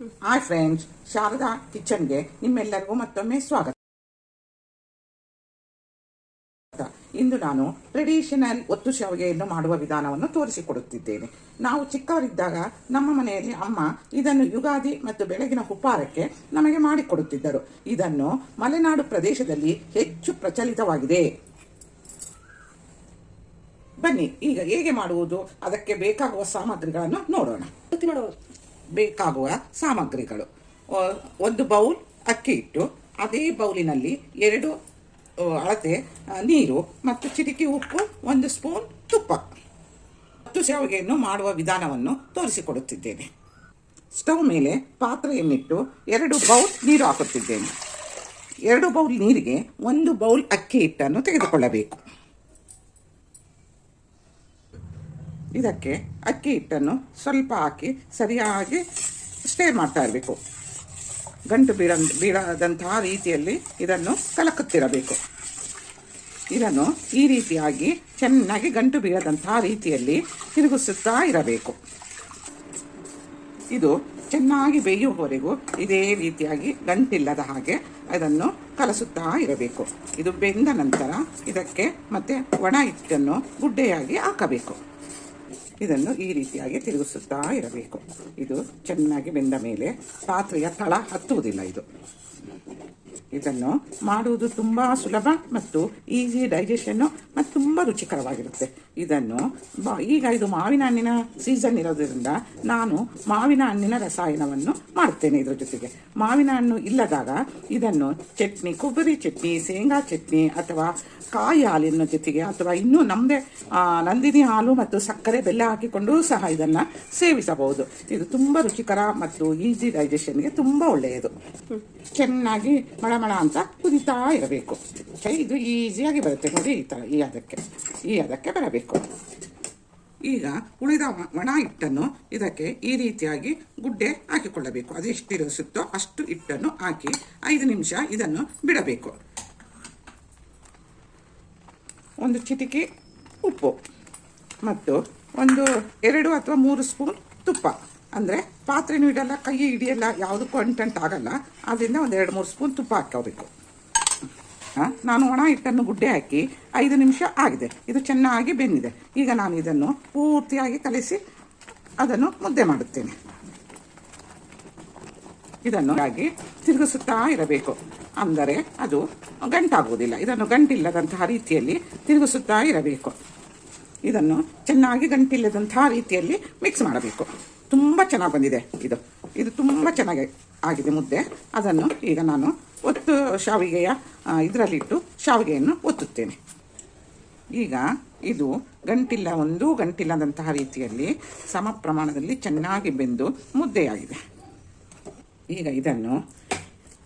Hi friends Sharada ಕಿಚನ್ಗೆ ನಿಮ್ಮೆಲ್ಲರಿಗೂ ಮತ್ತೊಮ್ಮೆ ಸ್ವಾಗತ. ಇಂದು ನಾನು ಟ್ರೆಡಿಷನಲ್ ಒತ್ತು ಶಾವಿಗೆಯನ್ನು ಮಾಡುವ ವಿಧಾನವನ್ನು ತೋರಿಸಿಕೊಡುತ್ತಿದ್ದೇನೆ. ನಾವು ಚಿಕ್ಕವರಿದ್ದಾಗ ನಮ್ಮ ಮನೆಯಲ್ಲಿ ಅಮ್ಮ ಇದನ್ನು ಯುಗಾದಿ ಮತ್ತು ಬೆಳಗಿನ ಉಪಹಾರಕ್ಕೆ ನಮಗೆ ಮಾಡಿಕೊಡುತ್ತಿದ್ದರು. ಇದನ್ನು ಮಲೆನಾಡು ಪ್ರದೇಶದಲ್ಲಿ ಹೆಚ್ಚು ಪ್ರಚಲಿತವಾಗಿದೆ. ಬನ್ನಿ, ಈಗ ಹೇಗೆ ಮಾಡುವುದು? ಅದಕ್ಕೆ ಬೇಕಾಗುವ ಸಾಮಗ್ರಿಗಳನ್ನು ನೋಡೋಣ. ಬೇಕಾಗುವ ಸಾಮಗ್ರಿಗಳು. ಒಂದು ಬೌಲ್ ಅಕ್ಕಿ ಇಟ್ಟು ಅದೇ ಬೌಲಿನಲ್ಲಿ ಎರಡು ಅಳತೆ ನೀರು ಮತ್ತು ಚಿಟಿಕೆ ಉಪ್ಪು, ಒಂದು ಸ್ಪೂನ್ ತುಪ್ಪ. ಮತ್ತು ಶಾವಿಗೆಯನ್ನು ಮಾಡುವ ವಿಧಾನವನ್ನು ತೋರಿಸಿಕೊಡುತ್ತಿದ್ದೇನೆ. ಸ್ಟವ್ ಮೇಲೆ ಪಾತ್ರೆಯನ್ನಿಟ್ಟು ಎರಡು ಬೌಲ್ ನೀರು ಹಾಕುತ್ತಿದ್ದೇನೆ. ಎರಡು ಬೌಲ್ ನೀರಿಗೆ ಒಂದು ಬೌಲ್ ಅಕ್ಕಿ ಹಿಟ್ಟನ್ನು ತೆಗೆದುಕೊಳ್ಳಬೇಕು. ಇದಕ್ಕೆ ಅಕ್ಕಿ ಹಿಟ್ಟನ್ನು ಸ್ವಲ್ಪ ಹಾಕಿ ಸರಿಯಾಗಿ ಸ್ಟೇ ಮಾಡ್ತಾ ಇರಬೇಕು. ಗಂಟು ಬೀಳ, ಬೀಳದಂತಹ ರೀತಿಯಲ್ಲಿ ಇದನ್ನು ಕಲಕುತ್ತಿರಬೇಕು. ಇದನ್ನು ಈ ರೀತಿಯಾಗಿ ಚೆನ್ನಾಗಿ ಗಂಟು ಬೀಳದಂತಹ ರೀತಿಯಲ್ಲಿ ತಿರುಗಿಸುತ್ತಾ ಇರಬೇಕು. ಇದು ಚೆನ್ನಾಗಿ ಬೇಯುವವರೆಗೂ ಇದೇ ರೀತಿಯಾಗಿ ಗಂಟಿಲ್ಲದ ಹಾಗೆ ಅದನ್ನು ಕಲಸುತ್ತಾ ಇರಬೇಕು. ಇದು ಬೆಂದ ನಂತರ ಇದಕ್ಕೆ ಮತ್ತೆ ಒಣ ಹಿಟ್ಟನ್ನು ಗುಡ್ಡೆಯಾಗಿ ಹಾಕಬೇಕು. ಇದನ್ನು ಈ ರೀತಿಯಾಗಿ ತಿರುಗಿಸುತ್ತಾ ಇರಬೇಕು. ಇದು ಚೆನ್ನಾಗಿ ಬೆಂದ ಮೇಲೆ ಪಾತ್ರೆಯ ತಳ ಹತ್ತುವುದಿಲ್ಲ ಇದು. ಇದನ್ನು ಮಾಡುವುದು ತುಂಬ ಸುಲಭ ಮತ್ತು ಈಸಿ ಡೈಜೆಷನ್ನು ಮತ್ತು ತುಂಬ ರುಚಿಕರವಾಗಿರುತ್ತೆ. ಇದನ್ನು ಬ- ಈಗ ಇದು ಮಾವಿನ ಹಣ್ಣಿನ ಸೀಸನ್ ಇರೋದ್ರಿಂದ ನಾನು ಮಾವಿನ ಹಣ್ಣಿನ ರಸಾಯನವನ್ನು ಮಾಡುತ್ತೇನೆ ಇದರ ಜೊತೆಗೆ. ಮಾವಿನ ಹಣ್ಣು ಇಲ್ಲದಾಗ ಇದನ್ನು ಚಟ್ನಿ ಕೊಬ್ಬರಿ ಚಟ್ನಿ ಶೇಂಗಾ ಚಟ್ನಿ ಅಥವಾ ಕಾಯಿ ಹಾಲಿನ ಜೊತೆಗೆ ಅಥವಾ ಇನ್ನೂ ನಮ್ಮದೇ ನಂದಿನಿ ಹಾಲು ಮತ್ತು ಸಕ್ಕರೆ ಬೆಲ್ಲ ಹಾಕಿಕೊಂಡು ಸಹ ಇದನ್ನು ಸೇವಿಸಬಹುದು. ಇದು ತುಂಬ ರುಚಿಕರ ಮತ್ತು ಈಸಿ ಡೈಜೆಷನ್ಗೆ ತುಂಬ ಒಳ್ಳೆಯದು. ಚೆನ್ನಾಗಿ ಮಳಮಳ ಅಂತ ಕುದಿತಾ ಇರಬೇಕು ಓಕೆ ಇದು ಈಸಿಯಾಗಿ ಬರುತ್ತೆ ನೋಡಿ ಈ ಥರ ಈ ಅದಕ್ಕೆ ಈ ಅದಕ್ಕೆ ಬರಬೇಕು ಈಗ ಉಳಿದ ಒಣ ಹಿಟ್ಟನ್ನು ಇದಕ್ಕೆ ಈ ರೀತಿಯಾಗಿ ಗುಡ್ಡೆ ಹಾಕಿಕೊಳ್ಳಬೇಕು ಅದು ಎಷ್ಟು ಇರಿಸುತ್ತೋ ಅಷ್ಟು ಹಿಟ್ಟನ್ನು ಹಾಕಿ ಐದು ನಿಮಿಷ ಇದನ್ನು ಬಿಡಬೇಕು ಒಂದು ಚಿಟಿಕೆ ಉಪ್ಪು ಮತ್ತು ಒಂದು ಎರಡು ಅಥವಾ ಮೂರು ಸ್ಪೂನ್ ತುಪ್ಪ ಅಂದರೆ ಪಾತ್ರೆನೂ ಇಡಲ್ಲ ಕೈ ಹಿಡಿಯಲ್ಲ ಯಾವುದಕ್ಕೂ ಅಂಟಂಟ್ ಆಗಲ್ಲ. ಅದರಿಂದ ಒಂದು ಎರಡು ಮೂರು ಸ್ಪೂನ್ ತುಪ್ಪ ಹಾಕೋಬೇಕು ಹಾಂ? ನಾನು ಒಣ ಹಿಟ್ಟನ್ನು ಗುಡ್ಡೆ ಹಾಕಿ ಐದು ನಿಮಿಷ ಆಗಿದೆ. ಇದು ಚೆನ್ನಾಗಿ ಬೆಂದಿದೆ. ಈಗ ನಾನು ಇದನ್ನು ಪೂರ್ತಿಯಾಗಿ ಕಲಿಸಿ ಅದನ್ನು ಮುದ್ದೆ ಮಾಡುತ್ತೇನೆ. ಇದನ್ನು ಹಾಗೆ ತಿರುಗಿಸುತ್ತಾ ಇರಬೇಕು. ಅಂದರೆ ಅದು ಗಂಟಾಗುವುದಿಲ್ಲ. ಇದನ್ನು ಗಂಟಿಲ್ಲದಂತಹ ರೀತಿಯಲ್ಲಿ ತಿರುಗಿಸುತ್ತಾ ಇರಬೇಕು. ಇದನ್ನು ಚೆನ್ನಾಗಿ ಗಂಟಿಲ್ಲದಂತಹ ರೀತಿಯಲ್ಲಿ ಮಿಕ್ಸ್ ಮಾಡಬೇಕು. ತುಂಬ ಚೆನ್ನಾಗಿ ಬಂದಿದೆ ಇದು. ಇದು ತುಂಬ ಚೆನ್ನಾಗಿ ಆಗಿದೆ ಮುದ್ದೆ. ಅದನ್ನು ಈಗ ನಾನು ಒತ್ತು ಶಾವಿಗೆಯ ಇದರಲ್ಲಿಟ್ಟು ಶಾವಿಗೆಯನ್ನು ಒತ್ತುತ್ತೇನೆ. ಈಗ ಇದು ಗಂಟಿಲ್ಲ ಒಂದು, ಗಂಟಿಲ್ಲದಂತಹ ರೀತಿಯಲ್ಲಿ ಸಮ ಪ್ರಮಾಣದಲ್ಲಿ ಚೆನ್ನಾಗಿ ಬೆಂದು ಮುದ್ದೆಯಾಗಿದೆ. ಈಗ ಇದನ್ನು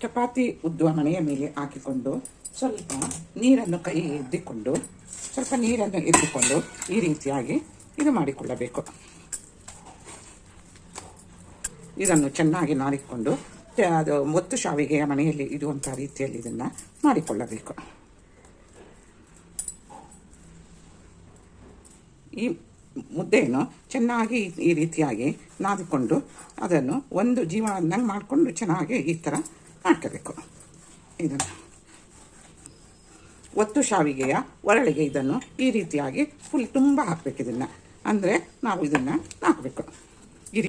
ಚಪಾತಿ ಉದ್ದುವ ಮನೆಯ ಮೇಲೆ ಹಾಕಿಕೊಂಡು ಸ್ವಲ್ಪ ನೀರನ್ನು ಕೈ ಎದ್ದಿಕೊಂಡು, ಸ್ವಲ್ಪ ನೀರನ್ನು ಎದ್ದುಕೊಂಡು ಈ ರೀತಿಯಾಗಿ ಇದು ಮಾಡಿಕೊಳ್ಳಬೇಕು. ಇದನ್ನು ಚೆನ್ನಾಗಿ ನಾರಿಕೊಂಡು ಅದು ಒತ್ತು ಶಾವಿಗೆಯ ಮನೆಯಲ್ಲಿ ಇಡುವಂಥ ರೀತಿಯಲ್ಲಿ ಇದನ್ನು ಮಾಡಿಕೊಳ್ಳಬೇಕು. ಈ ಮುದ್ದೆಯನ್ನು ಚೆನ್ನಾಗಿ ಈ ರೀತಿಯಾಗಿ ನಾದಿಕೊಂಡು, ಅದನ್ನು ಒಂದು ಜೀವನದಂಗೆ ಮಾಡಿಕೊಂಡು ಚೆನ್ನಾಗಿ ಈ ಥರ ಮಾಡ್ಕೋಬೇಕು. ಇದನ್ನು. ಒತ್ತು ಶಾವಿಗೆಯ ಒರಳಿಗೆ ಇದನ್ನು ಈ ರೀತಿಯಾಗಿ ಫುಲ್ ತುಂಬ ಹಾಕಬೇಕು ಇದನ್ನು. ಅಂದರೆ ನಾವು ಇದನ್ನು ಹಾಕಬೇಕು. ಈ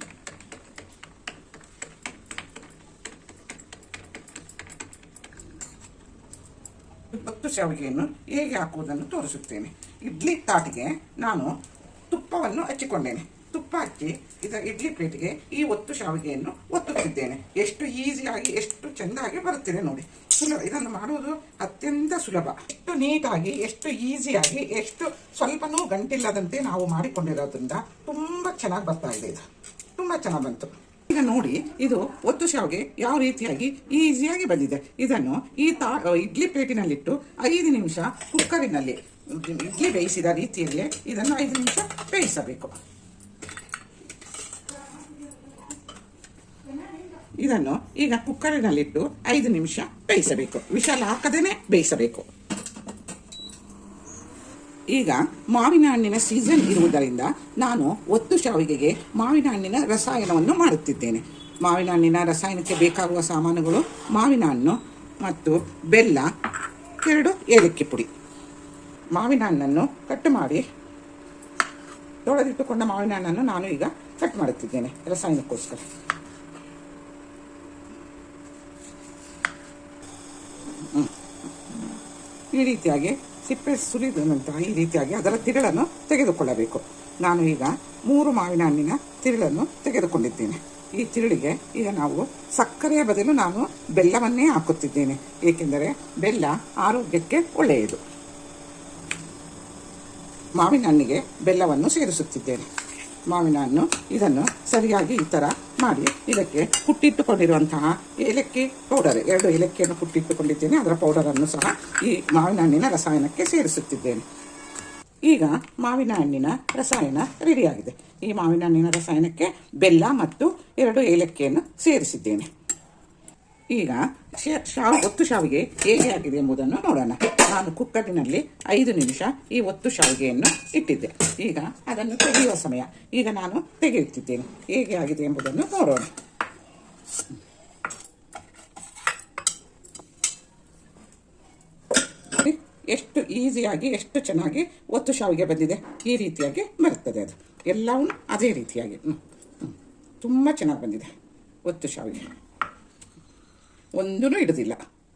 ಒತ್ತು ಶಾವಿಗೆಯನ್ನು ಹೇಗೆ ಹಾಕುವುದನ್ನು ತೋರಿಸುತ್ತೇನೆ. ಇಡ್ಲಿ ತಾಟಿಗೆ ನಾನು ತುಪ್ಪವನ್ನು ಹಚ್ಚಿಕೊಂಡೇನೆ. ತುಪ್ಪ ಹಚ್ಚಿ ಇದರ ಇಡ್ಲಿ ಪ್ಲೇಟಿಗೆ ಈ ಒತ್ತು ಶಾವಿಗೆಯನ್ನು ಒತ್ತುತ್ತಿದ್ದೇನೆ. ಎಷ್ಟು ಈಸಿಯಾಗಿ ಎಷ್ಟು ಚೆಂದಾಗಿ ಬರುತ್ತಿದೆ ನೋಡಿ. ಸುಲಭ, ಇದನ್ನು ಮಾಡುವುದು ಅತ್ಯಂತ ಸುಲಭ. ಎಷ್ಟು ನೀಟಾಗಿ, ಎಷ್ಟು ಈಸಿಯಾಗಿ ಎಷ್ಟು ಸ್ವಲ್ಪನೂ ಗಂಟಿಲ್ಲದಂತೆ ನಾವು ಮಾಡಿಕೊಂಡಿರೋದ್ರಿಂದ ತುಂಬ ಚೆನ್ನಾಗಿ ಬರ್ತಾ ಇದೆ ಇದು. ತುಂಬ ಚೆನ್ನಾಗಿ ಬಂತು. ಈಗ ನೋಡಿ ಇದು ಒತ್ತು ಶಾವಿಗೆ ಯಾವ ರೀತಿಯಾಗಿ ಈಸಿಯಾಗಿ ಬಂದಿದೆ. ಇದನ್ನು ಈ ತಾ ಇಡ್ಲಿ ಪ್ಲೇಟಿನಲ್ಲಿಟ್ಟು ಐದು ನಿಮಿಷ ಕುಕ್ಕರಿನಲ್ಲಿ ಇಡ್ಲಿ ಬೇಯಿಸಿದ ರೀತಿಯಲ್ಲೇ ಇದನ್ನು ಐದು ನಿಮಿಷ ಬೇಯಿಸಬೇಕು. ಇದನ್ನು ಈಗ ಕುಕ್ಕರಿನಲ್ಲಿಟ್ಟು ಐದು ನಿಮಿಷ ಬೇಯಿಸಬೇಕು. ವಿಶಾಲ ಹಾಕದೇನೆ ಬೇಯಿಸಬೇಕು. ಈಗ ಮಾವಿನ ಹಣ್ಣಿನ ಸೀಸನ್ ಇರುವುದರಿಂದ ನಾನು ಒತ್ತು ಶಾವಿಗೆಗೆ ಮಾವಿನ ಹಣ್ಣಿನ ರಸಾಯನವನ್ನು ಮಾಡುತ್ತಿದ್ದೇನೆ. ಮಾವಿನ ಹಣ್ಣಿನ ರಸಾಯನಕ್ಕೆ ಬೇಕಾಗುವ ಸಾಮಾನುಗಳು ಮಾವಿನ ಹಣ್ಣು ಮತ್ತು ಬೆಲ್ಲ, ಎರಡು ಏಲಕ್ಕಿ ಪುಡಿ. ಮಾವಿನ ಹಣ್ಣನ್ನು ಕಟ್ ಮಾಡಿ ತೊಳೆದಿಟ್ಟುಕೊಂಡ ಮಾವಿನ ಹಣ್ಣನ್ನು ನಾನು ಈಗ ಕಟ್ ಮಾಡುತ್ತಿದ್ದೇನೆ ರಸಾಯನಕ್ಕೋಸ್ಕರ. ಈ ರೀತಿಯಾಗಿ ಸಿಪ್ಪೆ ಸುರಿದ ನಂತರ ಈ ರೀತಿಯಾಗಿ ಅದರ ತಿರುಳನ್ನು ತೆಗೆದುಕೊಳ್ಳಬೇಕು. ನಾನು ಈಗ ಮೂರು ಮಾವಿನ ಹಣ್ಣಿನ ತಿರುಳನ್ನು ತೆಗೆದುಕೊಂಡಿದ್ದೇನೆ. ಈ ತಿರುಳಿಗೆ ಈಗ ನಾವು ಸಕ್ಕರೆಯ ಬದಲು ನಾನು ಬೆಲ್ಲವನ್ನೇ ಹಾಕುತ್ತಿದ್ದೇನೆ. ಏಕೆಂದರೆ ಬೆಲ್ಲ ಆರೋಗ್ಯಕ್ಕೆ ಒಳ್ಳೆಯದು. ಮಾವಿನ ಹಣ್ಣಿಗೆ ಬೆಲ್ಲವನ್ನು ಸೇರಿಸುತ್ತಿದ್ದೇನೆ. ಮಾವಿನ ಹಣ್ಣು ಇದನ್ನು ಸರಿಯಾಗಿ ಈ ಥರ ಮಾಡಿ, ಇದಕ್ಕೆ ಹುಟ್ಟಿಟ್ಟುಕೊಂಡಿರುವಂತಹ ಏಲಕ್ಕಿ ಪೌಡರ್ ಎರಡು ಏಲಕ್ಕಿಯನ್ನು ಕುಟ್ಟಿಟ್ಟುಕೊಂಡಿದ್ದೇನೆ ಅದರ ಪೌಡರನ್ನು ಸಹ ಈ ಮಾವಿನ ಹಣ್ಣಿನ ರಸಾಯನಕ್ಕೆ ಸೇರಿಸುತ್ತಿದ್ದೇನೆ. ಈಗ ಮಾವಿನ ಹಣ್ಣಿನ ರಸಾಯನ ರೆಡಿಯಾಗಿದೆ. ಈ ಮಾವಿನ ಹಣ್ಣಿನ ರಸಾಯನಕ್ಕೆ ಬೆಲ್ಲ ಮತ್ತು ಎರಡು ಏಲಕ್ಕಿಯನ್ನು ಸೇರಿಸಿದ್ದೇನೆ. ಈಗ ಶಾವ್, ಒತ್ತು ಶಾವಿಗೆ ಹೇಗೆ ಆಗಿದೆ ಎಂಬುದನ್ನು ನೋಡೋಣ. ನಾನು ಕುಕ್ಕರ್ನಲ್ಲಿ ಐದು ನಿಮಿಷ ಈ ಒತ್ತು ಶಾವಿಗೆಯನ್ನು ಇಟ್ಟಿದ್ದೆ. ಈಗ ಅದನ್ನು ತೆಗೆಯುವ ಸಮಯ. ಈಗ ನಾನು ತೆಗೆಯುತ್ತಿದ್ದೇನೆ. ಹೇಗೆ ಆಗಿದೆ ಎಂಬುದನ್ನು ನೋಡೋಣ. ನೋಡಿ, ಎಷ್ಟು ಈಸಿಯಾಗಿ ಎಷ್ಟು ಚೆನ್ನಾಗಿ ಒತ್ತು ಶಾವಿಗೆ ಬಂದಿದೆ. ಈ ರೀತಿಯಾಗಿ ಬರುತ್ತದೆ ಅದು. ಎಲ್ಲವೂ ಅದೇ ರೀತಿಯಾಗಿ. ತುಂಬ ಚೆನ್ನಾಗಿ ಬಂದಿದೆ ಒತ್ತು ಶಾವಿಗೆ. ಒಂದೂ ಇಡುವುದಿಲ್ಲ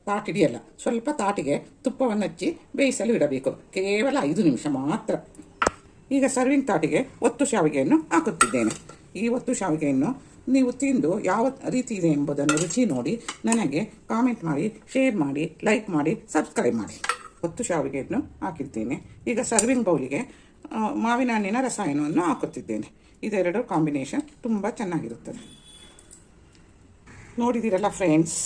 ತಾಟಿಡಿಯಲ್ಲ ಸ್ವಲ್ಪ ತಾಟಿಗೆ ತುಪ್ಪವನ್ನು ಹಚ್ಚಿ ಬೇಯಿಸಲು ಇಡಬೇಕು. ಕೇವಲ ಐದು ನಿಮಿಷ ಮಾತ್ರ. ಈಗ ಸರ್ವಿಂಗ್ ತಾಟಿಗೆ ಒತ್ತು ಶಾವಿಗೆಯನ್ನು ಹಾಕುತ್ತಿದ್ದೇನೆ. ಈ ಒತ್ತು ಶಾವಿಗೆಯನ್ನು ನೀವು ತಿಂದು ಯಾವ ರೀತಿ ಇದೆ ಎಂಬುದನ್ನು ರುಚಿ ನೋಡಿ, ನನಗೆ ಕಾಮೆಂಟ್ ಮಾಡಿ ಶೇರ್ ಮಾಡಿ ಲೈಕ್ ಮಾಡಿ ಸಬ್ಸ್ಕ್ರೈಬ್ ಮಾಡಿ. ಒತ್ತು ಶಾವಿಗೆಯನ್ನು ಹಾಕಿದ್ದೇನೆ. ಈಗ ಸರ್ವಿಂಗ್ ಬೌಲಿಗೆ ಮಾವಿನ ಹಣ್ಣಿನ ರಸಾಯನವನ್ನು ಹಾಕುತ್ತಿದ್ದೇನೆ. ಇದೆರಡು ಕಾಂಬಿನೇಷನ್ ತುಂಬ ಚೆನ್ನಾಗಿರುತ್ತದೆ. ನೋಡಿದ್ದೀರಲ್ಲ ಫ್ರೆಂಡ್ಸ್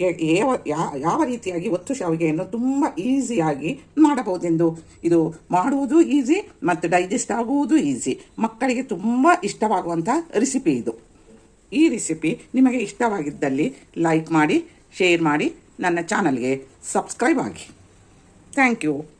ಯಾವ ಯಾವ ರೀತಿಯಾಗಿ ಒತ್ತು ಶಾವಿಗೆಯನ್ನು ತುಂಬ ಈಸಿಯಾಗಿ ಮಾಡಬಹುದೆಂದು ಇದು ಮಾಡುವುದು ಈಸಿ ಮತ್ತು ಡೈಜೆಸ್ಟ್ ಆಗುವುದು ಈಸಿ. ಮಕ್ಕಳಿಗೆ ತುಂಬ ಇಷ್ಟವಾಗುವಂಥ ರೆಸಿಪಿ ಇದು. ಈ ರೆಸಿಪಿ ನಿಮಗೆ ಇಷ್ಟವಾಗಿದ್ದಲ್ಲಿ ಲೈಕ್ ಮಾಡಿ, ಶೇರ್ ಮಾಡಿ, ನನ್ನ ಚಾನಲ್ಗೆ ಸಬ್ಸ್ಕ್ರೈಬ್ ಆಗಿ. Thank you.